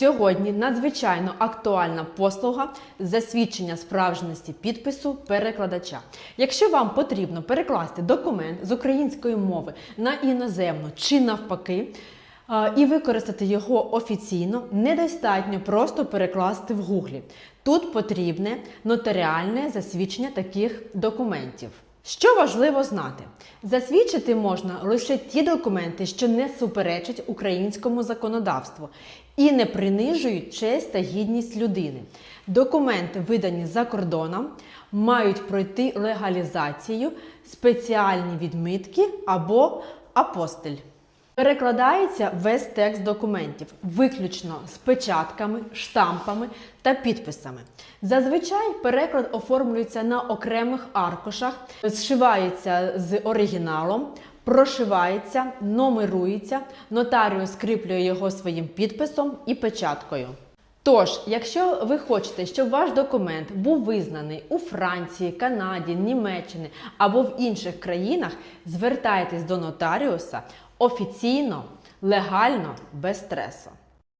Сьогодні надзвичайно актуальна послуга засвідчення справжності підпису перекладача. Якщо вам потрібно перекласти документ з української мови на іноземну чи навпаки, і використати його офіційно, недостатньо просто перекласти в гуглі. Тут потрібне нотаріальне засвідчення таких документів. Що важливо знати? Засвідчити можна лише ті документи, що не суперечать українському законодавству і не принижують честь та гідність людини. Документи, видані за кордоном, мають пройти легалізацію, спеціальні відмитки або апостиль. Перекладається весь текст документів, виключно з печатками, штампами та підписами. Зазвичай переклад оформлюється на окремих аркушах, зшивається з оригіналом, прошивається, номерується, нотаріус скріплює його своїм підписом і печаткою. Тож, якщо ви хочете, щоб ваш документ був визнаний у Франції, Канаді, Німеччині або в інших країнах, звертайтесь до нотаріуса офіційно, легально, без стресу.